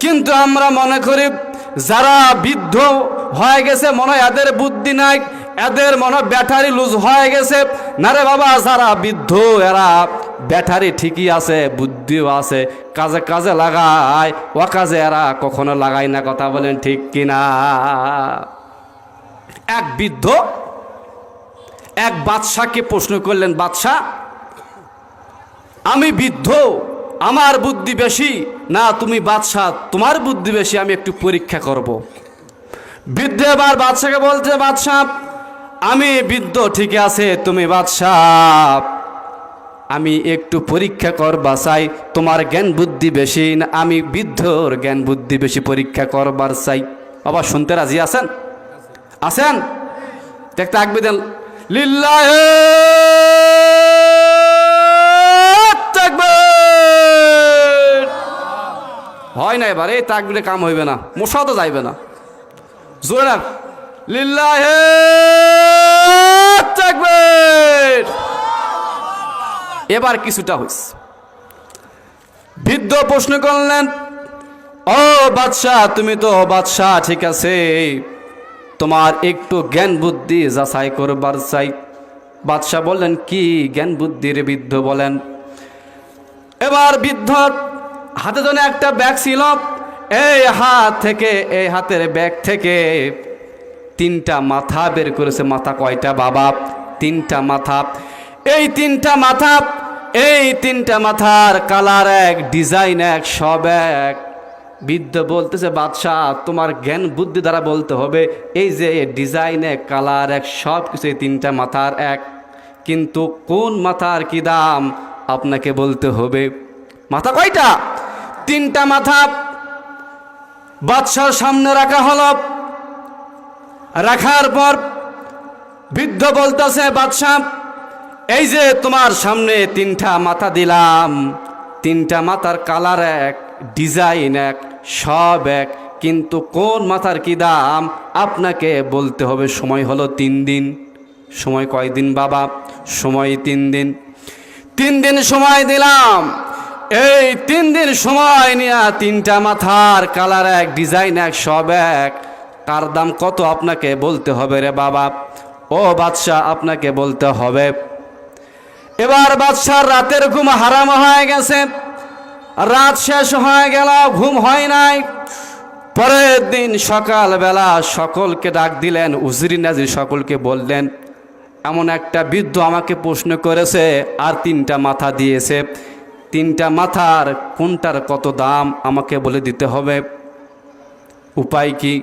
কিন্তু আমরা মনে করি যারা বৃদ্ধ হয়ে গেছে, মনে হয় এদের বুদ্ধি নাই, এদের মনে ব্যাটারি লুজ হয়ে গেছে। না রে বাবা, যারা বৃদ্ধ, এরা ব্যাটারি ঠিকই আছে, বুদ্ধিও আছে, কাজে কাজে লাগায়। ও কাজে এরা কখনো লাগায় না, কথা বলেন ঠিক কিনা? এক বৃদ্ধ, এক বাদশাকে প্রশ্ন করলেন বাদশাহ আমি বৃদ্ধ আমার বুদ্ধি বেশি? না, তুমি বাদশাহ, তোমার বুদ্ধি বেশি, আমি একটু পরীক্ষা করব। বৃদ্ধ এবার বাদশাকে বলছে, বাদশাহ, আমি বৃদ্ধ, ঠিক আছে, তুমি বাদশাহ। আমি একটু পরীক্ষা করবা, চাই তোমার জ্ঞান বুদ্ধি বেশি না, আমি বৃদ্ধর জ্ঞান বুদ্ধি বেশি পরীক্ষা করবার চাই। আবার শুনতে রাজি আছেন? আছেন? দেখতে আগবে দেন। লিল্লাহে তাকবীর। হয় না এবার, এই তাকবিরে কাম হইবে না মশা তো যাইবে না। জোরে না লিল্লাহে তাকবীর। এবার কিছুটা হইস বৃদ্ধ প্রশ্ন করলেন, ও বাদশাহ, তুমি তো বাদশাহ, ঠিক আছে। তোমার একটু জ্ঞান বুদ্ধি যাচাই করবার চাই। বাদশাহ বললেন, কি জ্ঞান বুদ্ধির বৃদ্ধ বলেন? এবার বৃদ্ধ হাতে জন্য একটা ব্যাগ ছিল। এই হাত থেকে, এই হাতের ব্যাগ থেকে তিনটা মাথা বের করেছে। মাথা কয়টা বাবা? তিনটা মাথা। এই তিনটা মাথা, এই তিনটা মাথার কালার এক, ডিজাইন এক, সব এক। বৃদ্ধ বলতেছে, বাদশাহ, তোমার জ্ঞান বুদ্ধি দ্বারা বলতে হবে। এই যে ডিজাইন এক, কালার এক, সব কিছু এই তিনটা মাথার এক। কিন্তু কোন মাথার কি দাম? আপনাকে বলতে হবে। মাথা কয়টা? তিনটা মাথা বাদশার সামনে রাখা হলো। রাখার পর বৃদ্ধ বলতেছে, বাদশাহ, এই যে তোমার সামনে তিনটা মাথা দিলাম। তিনটা মাথার কালার এক, ডিজাইন এক, সব এক। কিন্তু কোন মাথার কি দাম? আপনাকে বলতে হবে, সময় হলো তিন দিন। সময় কয়দিন বাবা? সময় তিন দিন। তিন দিন সময় দিলাম। এই তিন দিন সময় নিয়ে তিনটা মাথার কালার এক, ডিজাইন এক, সব এক। কার দাম কত আপনাকে বলতে হবে রে বাবা? ও বাদশাহ, আপনাকে বলতে হবে। এবার বাদশার রাতের ঘুম হারাম হয়ে গেছে। রাত শেষ হয়ে গেল, ঘুম হয় নাই। পরের দিন সকালবেলা সকলকে ডাক দিলেন, উজরি নাজির সকলকে বললেন, এমন একটা বৃদ্ধ আমাকে প্রশ্ন করেছে, আর তিনটা মাথা দিয়েছে। তিনটা মাথার কোনটার কত দাম আমাকে বলে দিতে হবে। উপায় কি?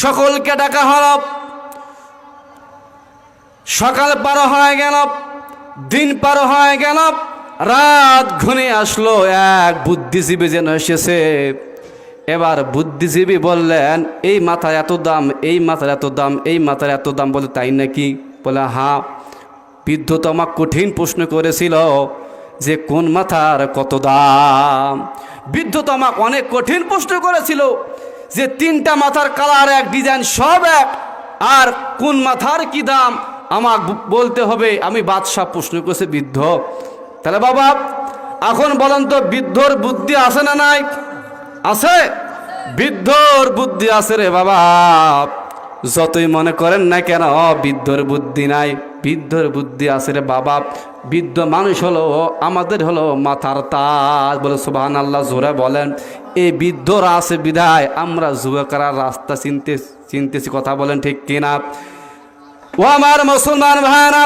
সকলকে ডাকা হল। সকাল পার হয়ে গেল, দিন পার হয়ে গেল, রাত ঘুনে আসলো, এক বুদ্ধিজীবী যেন এসেছে। এবার বুদ্ধিজীবী বললেন, এই মাথার এত দাম, এই মাথার এত দাম, এই মাথার এত দাম বলে তাই নাকি? বলে হা বৃদ্ধ তো আমার কঠিন প্রশ্ন করেছিল যে কোন মাথার কত দাম? বৃদ্ধ তো আমাকে অনেক কঠিন প্রশ্ন করেছিল যে তিনটা মাথার কালার এক, ডিজাইন সব এক, আর কোন মাথার কি দাম? আমাকে বলতে হবে, আমি বাদশাহ প্রশ্ন করেছে বৃদ্ধ। তাহলে বাবা, এখন বলেন তো বৃদ্ধর বুদ্ধি আছে না নাই? আছে? বৃদ্ধর বুদ্ধি আছে রে বাবা। যতই মনে করেন না কেন, বৃদ্ধর বুদ্ধি নাই। বৃদ্ধর বুদ্ধি আছে রে বাবা। বৃদ্ধ মানুষ হলো, আমাদের হলো মাথার তাজ। বলে সুবাহান আল্লাহ জোরে বলেন। এই বৃদ্ধরা আছে বিধায়, আমরা যুবকরা রাস্তা চিনতে, চিনতেছি, কথা বলেন ঠিক কিনা? ও আমার মুসলমান ভাইরা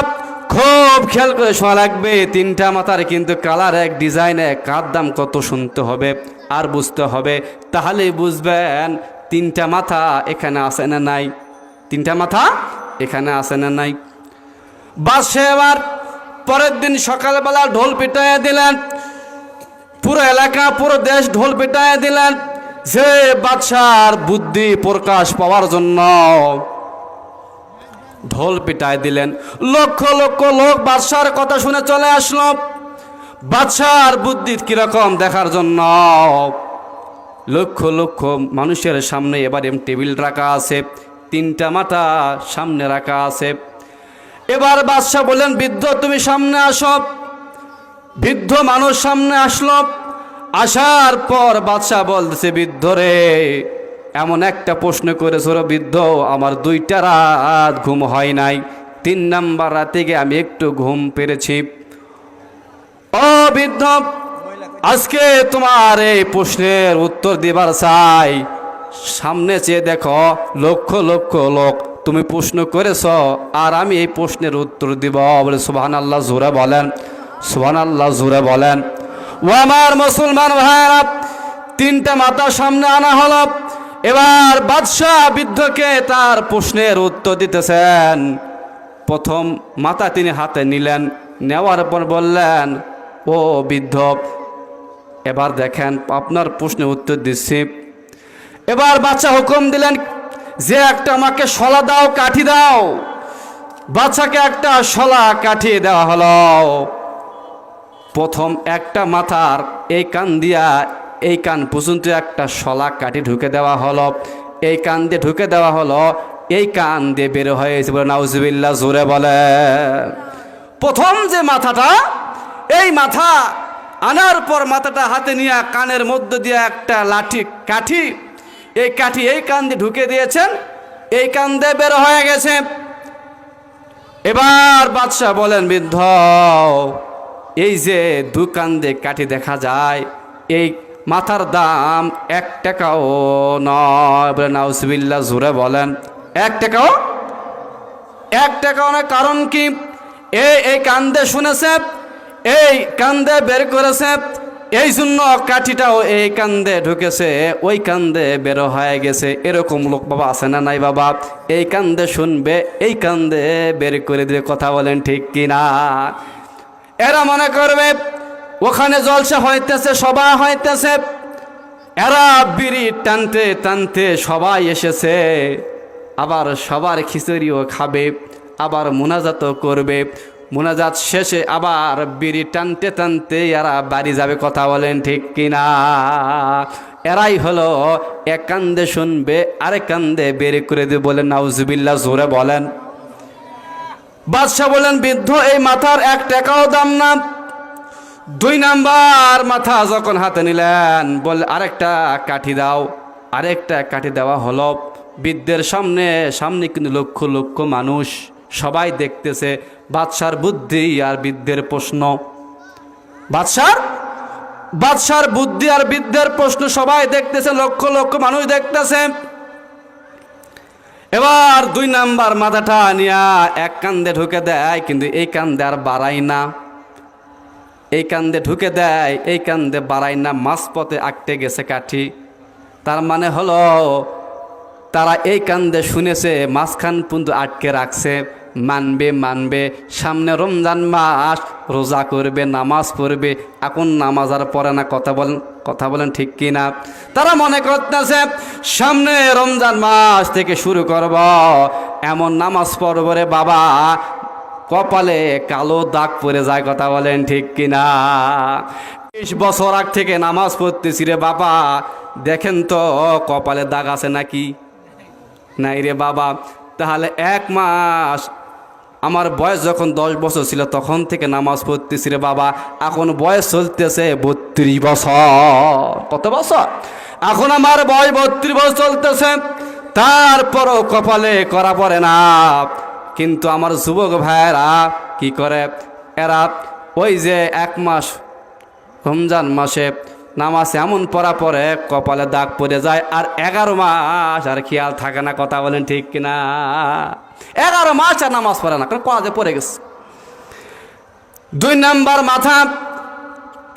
খুব খেয়াল করে শোনা লাগবে, তিনটা মাথার কিন্তু কালার, এক ডিজাইন, এক কার দাম কত শুনতে হবে আর বুঝতে হবে। তাহলে বুঝবেন, তিনটা মাথা এখানে আসে না নাই? তিনটা মাথা এখানে আসে না নাই? বাসে এবার পরের দিন সকালবেলা ঢোল পিটাইয়া দিলেন। পুরো এলাকা, পুরো দেশ ঢোল পিটাইয়া দিলেন। যে বাদশার বুদ্ধি প্রকাশ পাওয়ার জন্য ঢোল পিটায় দিলেন। লক্ষ লক্ষ লোক বাদশার কথা শুনে চলে আসলো। বাদশার বুদ্ধি কীরকম দেখার জন্য? লক্ষ লক্ষ মানুষের সামনে এবার এম টেবিল রাখা আছে। তিনটা মাথা সামনে রাখা আছে। এবার বাদশাহ বললেন, বৃদ্ধ, তুমি সামনে আসো। বৃদ্ধ মানুষ সামনে আসলো। আসার পর বাদশাহ বলতেছে, বৃদ্ধ রে, এমন একটা প্রশ্ন করেছিল বৃদ্ধ, আমার দুইটা রাত ঘুম হয় নাই। তিন নাম্বার রাতে গিয়ে আমি একটু ঘুম পেরেছি। ও বৃদ্ধ, আজকে তোমার এই প্রশ্নের উত্তর দিবার চাই। সামনে চেয়ে দেখো, লক্ষ লক্ষ লোক তুমি প্রশ্ন করেছ, আর আমি এই প্রশ্নের উত্তর দিব। বলে সুবহান আল্লাহ জোরে বলেন সুবহান আল্লাহ জোরে বলেন। ও আমার মুসলমান ভাইরা তিনটা মাথা সামনে আনা হলো। এবার বাদশাহ বৃদ্ধকে তার প্রশ্নের উত্তর দিতেছেন। প্রথম মাথা তিনি হাতে নিলেন, নেওয়ার পর বললেন, ও বৃদ্ধ, এবার দেখেন আপনার প্রশ্নের উত্তর দিচ্ছি। এবার বাচ্চা হুকুম দিলেন যে একটা আমাকে শলা দাও, কাঠি দাও। বাচ্চাকে একটা শলা কাঠি দেওয়া হলো। প্রথম একটা মাথার এই কান দিয়া, এই কান পর্যন্ত একটা শলা কাঠি ঢুকে দেওয়া হলো। এই কান দিয়ে ঢুকে দেওয়া হলো, এই কান দিয়ে বের হয়েছে বলে, নাউজুবিল্লাহ, জোরে বলে। প্রথম যে মাথাটা, এই মাথা আনার পর মাথাটা হাতে নিয়ে কানের মধ্য দিয়ে একটা লাঠি কাঠি এই কাঠি এই কান দিয়ে ঢুকে দিয়েছেন, এই কান্দে বের হয়ে গেছে। এবার বাদশাহ বলেন, বৃদ্ধ, এই যে দু কান্দে কাঠি দেখা যায়, এই মাথার দাম এক টাকাও নয় বলে নাউসবিল্লা জুড়ে বলেন। এক টাকাও? এক টাকাও না কারণ কি? এই এই কান্দে শুনেছে, এই কান্দে বের করেছে এই জন্য কাঠিটাও এই কান্দে ঢুকেছে, ওই কান্দে বের হয়ে গেছে। এরকম লোক বাবা আছে না নাই বাবা? এই কান্দে শুনবে, এই কান্দে বের করে দিয়ে কথা বলেন ঠিক কিনা? এরা মনে করবে, ওখানে জলসা হইতেছে সভা হইতেছে। এরা বিড়ি টানতে টানতে সবাই এসেছে। আবার সবার খিচুড়িও খাবে, আবার মোনাজাতও করবে। মোনাজাত শেষে আবার বিড়ি টানতে টানতে এরা বাড়ি যাবে, কথা বলেন ঠিক কিনা? এরাই হলো এক কান্দে শুনবে, আরেক কান্দে বের করে দিয়ে বলেন নাউজুবিল্লা জোরে বলেন। বাদশাহ বলেন, বৃদ্ধ, এই মাথার এক টাকাও দাম না। দুই নাম্বার মাথা যখন হাতে নিলেন, বলে, আরেকটা কাঠি দাও। আরেকটা কাঠি দেওয়া হলো। বৃদ্ধের সামনে সামনে কিন্তু লক্ষ লক্ষ মানুষ। সবাই দেখতেছে বাদশার বুদ্ধি আর বৃদ্ধের প্রশ্ন। বাদশার? বাদশার বুদ্ধি আর বৃদ্ধের প্রশ্ন সবাই দেখতেছে, লক্ষ লক্ষ মানুষ দেখতেছে। এবার দুই নাম্বার মাথাটা নিয়া এক কান্দে ঢুকে দেয়, কিন্তু এই কান্দে আর বাড়াই না। এই কান্দে ঢুকে দেয়, এই কান্দে বাড়াই না, মাঝপথে আটকে গেছে কাঠি। তার মানে হলো, তারা এই কান্দে শুনেছে, মাঝখান পর্যন্ত আটকে রাখছে। মানবে মানবে। সামনে রমজান মাস, রোজা করবে, নামাজ পড়বে। এখন নামাজ আর পড়ে না, কথা বলেন কথা বলেন ঠিক কি না তারা মনে করতেছে, সামনে রমজান মাস থেকে শুরু করব। এমন নামাজ পড়ব রে বাবা, কপালে কালো দাগ পড়ে যায়, কথা বলেন ঠিক কিনা? বিশ বছর আগ থেকে নামাজ পড়তেছি রে বাবা, দেখেন তো কপালে দাগ আছে নাকি? নাই রে বাবা, তাহলে এক মাস আমার বয়স যখন দশ বছর ছিল, তখন থেকে নামাজ পড়তেছি রে বাবা। এখন বয়স চলতেছে বত্রিশ বছর। কত বছর? এখন আমার বয়স বত্রিশ বছর চলতেছে। তারপরও কপালে করা পড়ে না। কিন্তু আমার যুবক ভাইয়েরা কি করে? এরা ওই যে এক মাস, রমজান মাসে নামাজ এমন পড়া পরে কপালে দাগ পড়ে যায়, আর এগারো মাস আর খেয়াল থাকে না, কথা বলেন ঠিক কিনা? এগারো মাস আর নামাজ পড়ে না, কারণ কলেজে পড়ে গেছে। দুই নাম্বার মাথা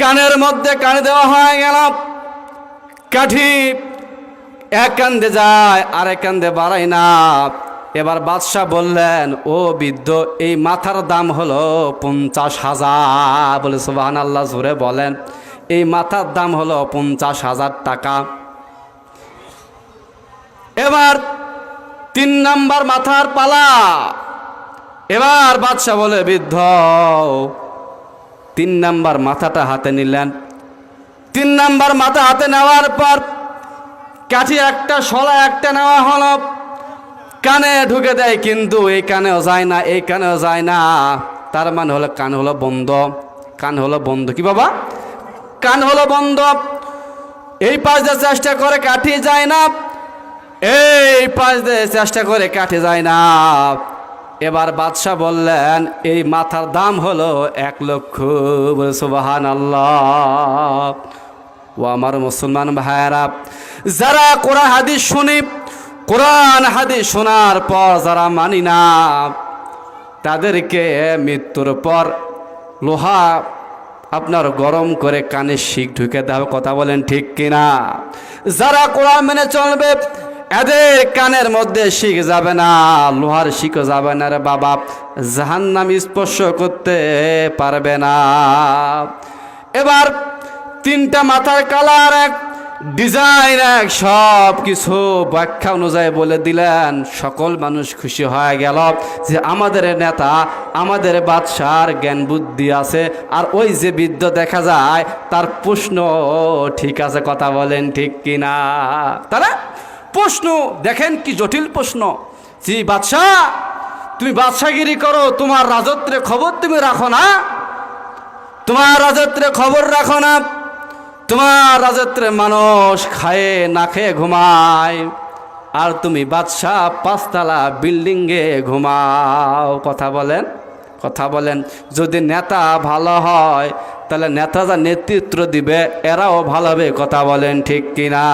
কানের মধ্যে কানে দেওয়া হয়ে গেল, কাঠি এক কান্দে যায় আর এক কান্দে বাড়াই না। এবার বাদশাহ বললেন, ও বৃদ্ধ, এই মাথার দাম হলো পঞ্চাশ হাজার। বলে সুবাহান আল্লাহ জুড়ে বলেন। এই মাথার দাম হলো পঞ্চাশ হাজার টাকা। এবার তিন নাম্বার মাথার পালা। এবার বাদশাহ বলে, বৃদ্ধ, তিন নাম্বার মাথাটা হাতে নিলেন। তিন নাম্বার মাথা হাতে নেওয়ার পর কাঠি একটা, শলা একটা নেওয়া হলো। কানে ঢুকে দেয়, কিন্তু এই কানেও যায় না, এই কানেও যায় না। তার মানে হলো, কান হলো বন্ধ। কান হলো বন্ধ। কি বাবা? কান হলো বন্ধ। এই পাশ দিয়ে চেষ্টা করে কাটিয়ে যায় না। এই পাশ দিয়ে চেষ্টা করে কাটে যায় না। এবার বাদশাহ বললেন, এই মাথার দাম হলো এক লক্ষ। সুবাহান আল্লাহ ও আমার মুসলমান ভাইয়েরা, যারা কোরআন হাদিস শুনি, কোরআন হাদিস শোনার পর যারা মানি না, তাদেরকে মৃত্যুর পর লোহা আপনার গরম করে কানে শিখ ঢুকে দেওয়া কথা বলেন ঠিক কিনা? যারা কোরআন মেনে চলবে, এদের কানের মধ্যে শিখ যাবে না, লোহার শিখও যাবে না রে বাবা। জাহান নাম স্পর্শ করতে পারবে না। এবার তিনটা মাথার কালার এক। ডিজাইন এক, সব কিছু ব্যাখ্যা অনুযায়ী বলে দিলেন। সকল মানুষ খুশি হয়ে গেল যে আমাদের নেতা, আমাদের বাদশার জ্ঞান বুদ্ধি আছে। আর ওই যে বৃদ্ধ দেখা যায়, তার প্রশ্ন, ঠিক আছে, কথা বলেন ঠিক কিনা? তারা প্রশ্ন, দেখেন কি জটিল প্রশ্ন। জি, বাদশাহ, তুমি বাদশাগিরি করো, তোমার রাজত্বের খবর তুমি রাখো না? তোমার রাজত্রে খবর রাখো না। তোমার রাজত্রে মানুষ খায়ে, না খেয়ে ঘুমায়। আর তুমি বাদশাহ পাঁচতলা বিল্ডিংয়ে ঘুমাও। কথা বলেন কথা বলেন। যদি নেতা ভালো হয়, তাহলে নেতা যা নেতৃত্ব দিবে, এরাও ভালো হবে, কথা বলেন ঠিক কিনা?